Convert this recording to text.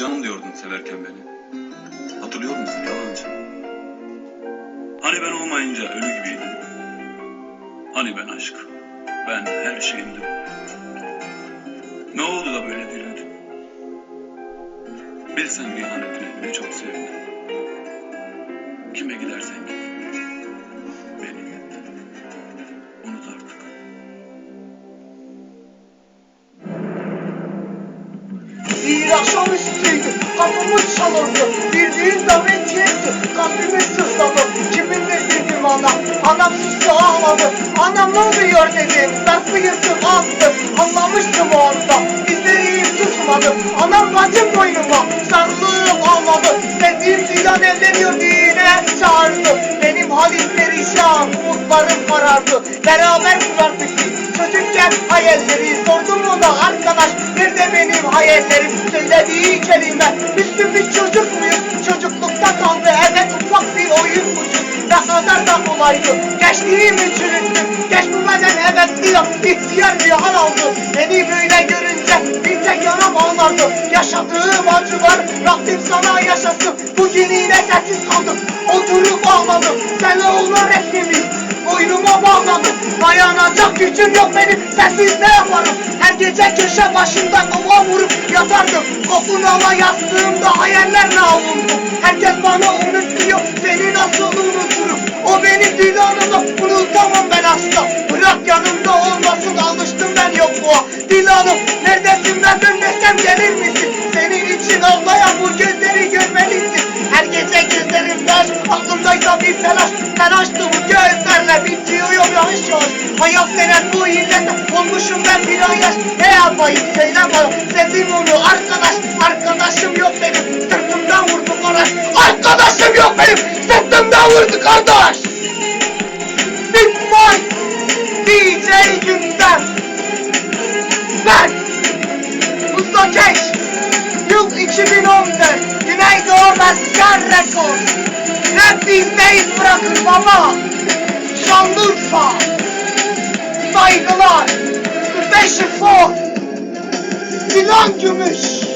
Canım diyordun severken beni. Hatırlıyor musun yalancı? Hani ben olmayınca ölü gibiydin. Hani ben aşk, ben her şeyimdim. Ne oldu da böyle dirildin? Bilsen ihanetini ne çok sevindim. Kime gidersen git. Bir akşamüstüydü, kapımız çalındı. Bir düğün davetiyeydi, kalbimi sızladı. Kiminle dedim ana, anam sustu ağladı. Anam ne oluyor dedim, nasıl yırtıp astı. Anlamıştım o anda, izleri tutmadı. Anam bacım boynuma, sarılıp ağladı. Sevdiğim Zidan evleniyor düğüne çağırdı. Benim halim perişan, umutlarım karardı. Beraber kurardık biz, çocukken hayalleri. Sordum ona nerede hayallerim? Söylediği kelime, üstün bir çocuk muyuz? Çocuklukta kaldı, evet ufak bir oyunmuşuz. Ne kadar da kolaydı, gençliğimi çürüttüm. Geç bu beden evet diyor, ihtiyar bir aldı. Beni böyle görünce bir tek yana bağlardı. Yaşadığım acılar, Rabbim sana yaşasın. Bugün yine sessiz kaldım, oturup ağladım. Sen olma resmimi, boynuma bağladım. Dayanacak gücüm yok benim, sensiz ne yaparım? Her gece köşe başında vurup yatardım. Kokun ama yastığımda hayallerle avundum. Herkes bana unutuyor, seni nasıl unuturum? O benim Dilan'ımı unutamam ben asla. Bırak yanımda olmasın, alıştım ben yokluğa. Dilan'ım neredesin ben dönmesem gelir misin? Senin için ağlayan bu gözleri Telaştı bu gözlerle bitiyor yavaş yavaş. Hayat denen bu illete olmuşum ben bir ayaş. Ne yapayım söyle bana sevdim onu arkadaş. Arkadaşım yok benim sırtımdan vurdu kardeş. Arkadaşım yok benim sırtımdan vurdu kardeş. Big Mike DJ Gündem Ben Mustafa Keş Yıl 2014 Güneydoğu Mesken Rekord Rap bizdeyiz bırakır baba. Şanlıurfa. Saygılar. Beşi Ford Dilan Gümüş